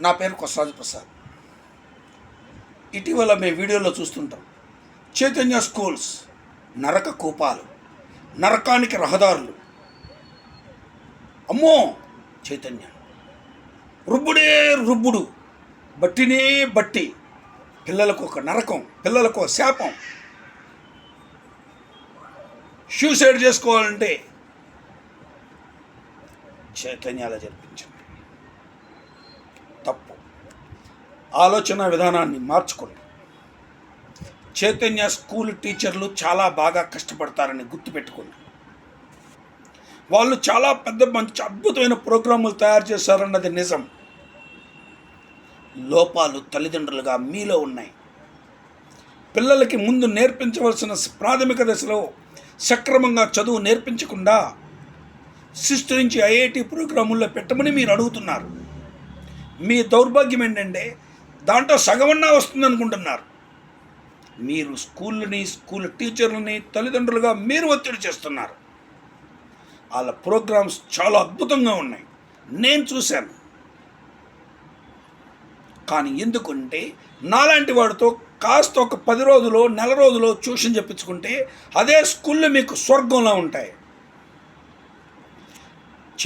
నా పేరు కొసరాజు ప్రసాద్. ఇటీవల మేము వీడియోలో చూస్తుంటాం. చైతన్య స్కూల్స్ నరక కూపాలు నరకానికి రహదారులు. అమ్మో! చైతన్య. రుబ్బుడే రుబ్బుడు బట్టినే బట్టి. పిల్లలకు ఒక నరకం పిల్లలకు ఒక శాపం. సూసైడ్ చేసుకోవాలంటే చైతన్యాల జరిపించాం తప్పు ఆలోచన విధానాన్ని మార్చుకోండి. చైతన్య స్కూల్ టీచర్లు చాలా బాగా కష్టపడతారని గుర్తుపెట్టుకోండి. వాళ్ళు చాలా పెద్ద మంచి అద్భుతమైన ప్రోగ్రాములు తయారు చేశారన్నది నిజం. లోపాలు తల్లిదండ్రులుగా మీలో ఉన్నాయి. పిల్లలకి ముందు నేర్పించవలసిన ప్రాథమిక దశలో సక్రమంగా చదువు నేర్పించకుండా సిక్స్త్ నుంచి ఐఐటి ప్రోగ్రాముల్లో పెట్టమని మీరు అడుగుతున్నారు. మీ దౌర్భాగ్యం ఏంటంటే దాంట్లో సగమన్నా వస్తుంది అనుకుంటున్నారు. మీరు స్కూళ్ళని స్కూల్ టీచర్లని తల్లిదండ్రులుగా మీరు ఒత్తిడి చేస్తున్నారు. వాళ్ళ ప్రోగ్రామ్స్ చాలా అద్భుతంగా ఉన్నాయి. నేను చూశాను. కానీ ఎందుకంటే నాలాంటి వాడితో కాస్త ఒక పది రోజులు నెల రోజులు ట్యూషన్ చెప్పించుకుంటే అదే స్కూల్లో మీకు స్వర్గంలో ఉంటాయి.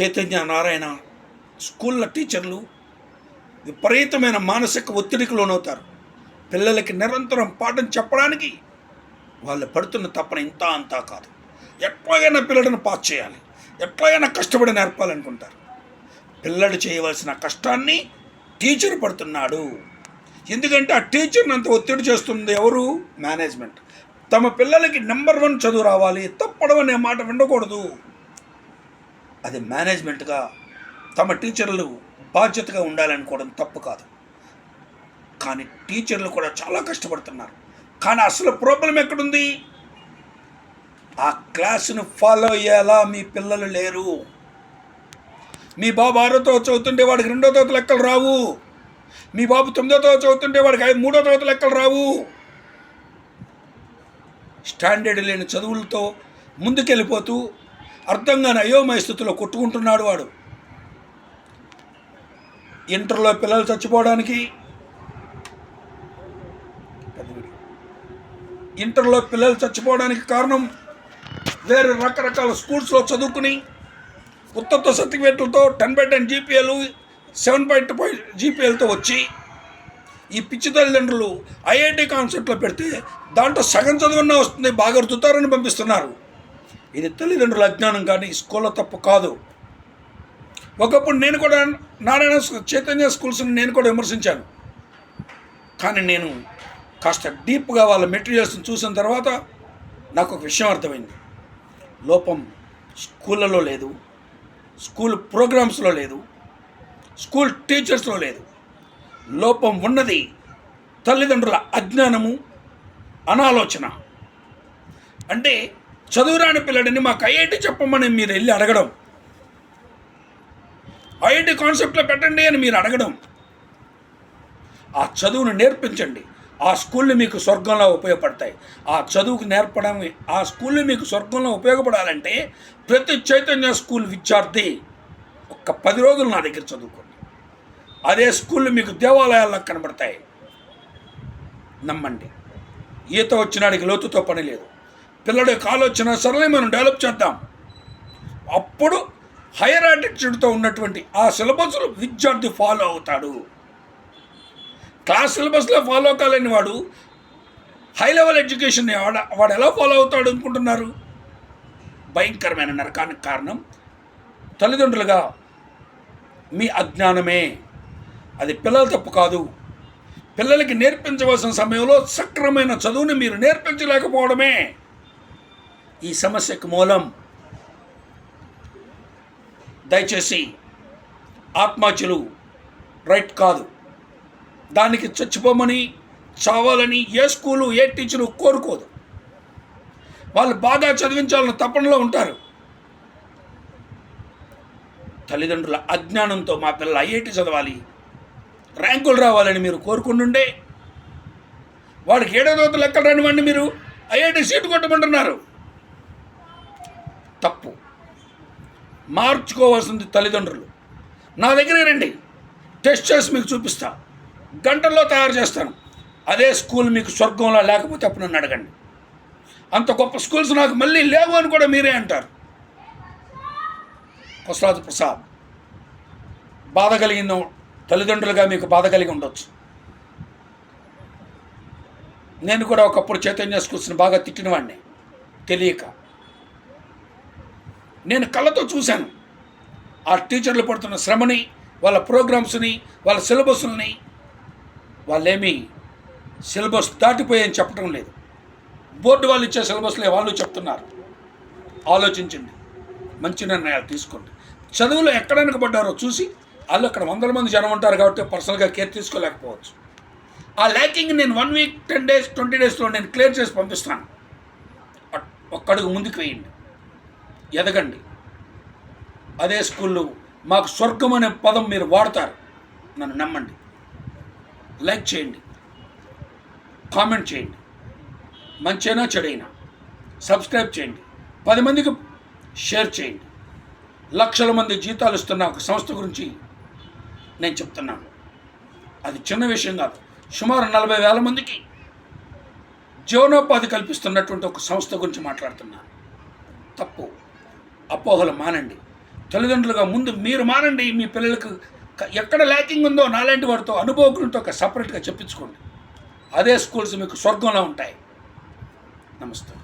చైతన్య నారాయణ స్కూళ్ళ టీచర్లు విపరీతమైన మానసిక ఒత్తిడికి లోనవుతారు. పిల్లలకి నిరంతరం పాఠం చెప్పడానికి వాళ్ళు పడుతున్న తప్పన ఇంత అంతా కాదు. ఎట్లాగైనా పిల్లలను పాస్ చేయాలి. ఎట్లాగైనా కష్టపడి నేర్పాలనుకుంటారు. పిల్లడు చేయవలసిన కష్టాన్ని టీచర్ పడుతున్నాడు. ఎందుకంటే ఆ టీచర్ని అంత ఒత్తిడి చేస్తుంది ఎవరు? మేనేజ్మెంట్. తమ పిల్లలకి నెంబర్ వన్ చదువు రావాలి. తప్పడం అనే మాట వినకూడదు. అది మేనేజ్మెంట్గా తమ టీచర్లు బాధ్యతగా ఉండాలనుకోవడం తప్పు కాదు. కానీ టీచర్లు కూడా చాలా కష్టపడుతున్నారు. కానీ అసలు ప్రాబ్లం ఎక్కడుంది? ఆ క్లాసును ఫాలో అయ్యేలా మీ పిల్లలు లేరు. మీ బాబు ఆరో తరగతి చదువుతుంటే వాడికి రెండో తరగతి లెక్కలు రావు. మీ బాబు తొమ్మిదో తరగతి చదువుతుంటే వాడికి ఐదు మూడో తరగతి లెక్కలు రావు. స్టాండర్డ్ లేని చదువులతో ముందుకెళ్ళిపోతూ అర్థం కాని అయోమయ స్థితిలో కొట్టుకుంటున్నాడు వాడు. ఇంటర్లో పిల్లలు చచ్చిపోవడానికి. ఇంటర్లో పిల్లలు చచ్చిపోవడానికి కారణం వేరే రకరకాల స్కూల్స్లో చదువుకుని ఉత్తత్వ సర్టిఫికేట్లతో టెన్ బై టెన్ జీపీఎలు సెవెన్ పాయింట్ పాయింట్ జీపీఎల్తో వచ్చి ఈ పిచ్చి తల్లిదండ్రులు ఐఐటి కాన్సెప్ట్లో పెడితే దాంట్లో సగం చదువున్నా వస్తుంది బాగా రుతుతారని పంపిస్తున్నారు. ఇది తల్లిదండ్రుల అజ్ఞానం కానీ స్కూల్లో తప్పు కాదు. ఒకప్పుడు నేను కూడా నారాయణ చైతన్య స్కూల్స్ని నేను కూడా విమర్శించాను. కానీ నేను కాస్త డీప్గా వాళ్ళ మెటీరియల్స్ని చూసిన తర్వాత నాకు ఒక విషయం అర్థమైంది. లోపం స్కూళ్ళలో లేదు స్కూల్ ప్రోగ్రామ్స్లో లేదు స్కూల్ టీచర్స్లో లేదు. లోపం ఉన్నది తల్లిదండ్రుల అజ్ఞానము అనాలోచన. అంటే చదువురాని పిల్లడిని మాకు ఐఐటి చెప్పమని మీరు వెళ్ళి అడగడం ఐఐటి కాన్సెప్ట్లో పెట్టండి అని మీరు అడగడం. ఆ చదువును నేర్పించండి. ఆ స్కూళ్ళు మీకు స్వర్గంలో ఉపయోగపడతాయి. ఆ చదువుకు నేర్పడం ఆ స్కూళ్ళు మీకు స్వర్గంలో ఉపయోగపడాలంటే ప్రతి చైతన్య స్కూల్ విద్యార్థి ఒక్క పది రోజులు నా దగ్గర చదువుకోండి. అదే స్కూళ్ళు మీకు దేవాలయాల్లో కనబడతాయి. నమ్మండి. ఈత వచ్చినాడికి లోతుతో పని లేదు. పిల్లడి ఆలోచన సరళి మనం డెవలప్ చేద్దాం. అప్పుడు హైయర్ యాటిట్యూడ్తో ఉన్నటువంటి ఆ సిలబస్లు విద్యార్థి ఫాలో అవుతాడు. క్లాస్ సిలబస్లో ఫాలో కాలేని వాడు హై లెవెల్ ఎడ్యుకేషన్ వాడ వాడు ఎలా ఫాలో అవుతాడు అనుకుంటున్నారు? భయంకరమైన నరకానికి కారణం తల్లిదండ్రులుగా మీ అజ్ఞానమే. అది పిల్లల తప్పు కాదు. పిల్లలకి నేర్పించవలసిన సమయంలో సక్రమైన చదువుని మీరు నేర్పించలేకపోవడమే ఈ సమస్యకు మూలం. దయచేసి ఆత్మహత్యలు రైట్ కాదు. దానికి చచ్చిపోమని చావాలని ఏ స్కూలు ఏ టీచరు కోరుకోదు. వాళ్ళు బాగా చదివించాలని తపనలో ఉంటారు. తల్లిదండ్రుల అజ్ఞానంతో మా పిల్లలు ఐఐటి చదవాలి. ర్యాంకులు రావాలని మీరు కోరుకుంటుండే వాడికి ఏడో తోత లెక్కలు రానివ్వండి మీరు ఐఐటి సీటు కొట్టమంటున్నారు. తప్పు. మార్చుకోవాల్సింది తల్లిదండ్రులు. నా దగ్గర రండి. టెస్ట్ చేసి మీకు చూపిస్తా. గంటల్లో తయారు చేస్తాను. అదే స్కూల్ మీకు స్వర్గంలో లేకపోతే అప్పుడు నన్ను అడగండి. అంత గొప్ప స్కూల్స్ నాకు మళ్ళీ లేవు అని కూడా మీరే అంటారు. కొసరాజు ప్రసాద్ బాధ కలిగిన తల్లిదండ్రులుగా మీకు బాధ కలిగి ఉండొచ్చు. నేను కూడా ఒకప్పుడు చైతన్య స్కూల్స్ని బాగా తిట్టినవాడిని తెలియక. నేను కళ్ళతో చూశాను. ఆ టీచర్లు పడుతున్న శ్రమని వాళ్ళ ప్రోగ్రామ్స్ని వాళ్ళ సిలబస్ని వాళ్ళేమీ సిలబస్ దాటిపోయాయని చెప్పడం లేదు. బోర్డు వాళ్ళు ఇచ్చే సిలబస్లే వాళ్ళు చెప్తున్నారు. ఆలోచించండి. మంచి నిర్ణయాలు తీసుకోండి. చదువులో ఎక్కడ వెనకబడ్డారో చూసి వాళ్ళు అక్కడ వందల మంది జనం ఉంటారు కాబట్టి పర్సనల్గా కేర్ తీసుకోలేకపోవచ్చు. ఆ ల్యాకింగ్ నేను one week ten days twenty డేస్లో నేను క్లియర్ చేసి పంపిస్తాను. ఒక్కడుగు ముందుకు వేయండి. ఎదగండి. అదే స్కూల్లో మాకు స్వర్గం అనే పదం మీరు వాడతారు. నన్ను నమ్మండి. లైక్ చేయండి. కామెంట్ చేయండి. మంచైనా చెడైనా సబ్స్క్రైబ్ చేయండి. పది మందికి షేర్ చేయండి. లక్షల మంది జీతాలు ఇస్తున్న ఒక సంస్థ గురించి నేను చెప్తున్నాను. అది చిన్న విషయం కాదు. సుమారు నలభై వేల మందికి జీవనోపాధి కల్పిస్తున్నటువంటి ఒక సంస్థ గురించి మాట్లాడుతున్నాను తప్పు. అపోహలు మానండి. తల్లిదండ్రులుగా ముందు మీరు మానండి మీ పిల్లలకు ఎక్కడ ల్యాకింగ్ ఉందో నాలాంటి వారితో అనుభవకులతో ఒక సపరేట్గా చెప్పించుకోండి. అదే స్కూల్స్ మీకు స్వర్గంలో ఉంటాయి. నమస్తే.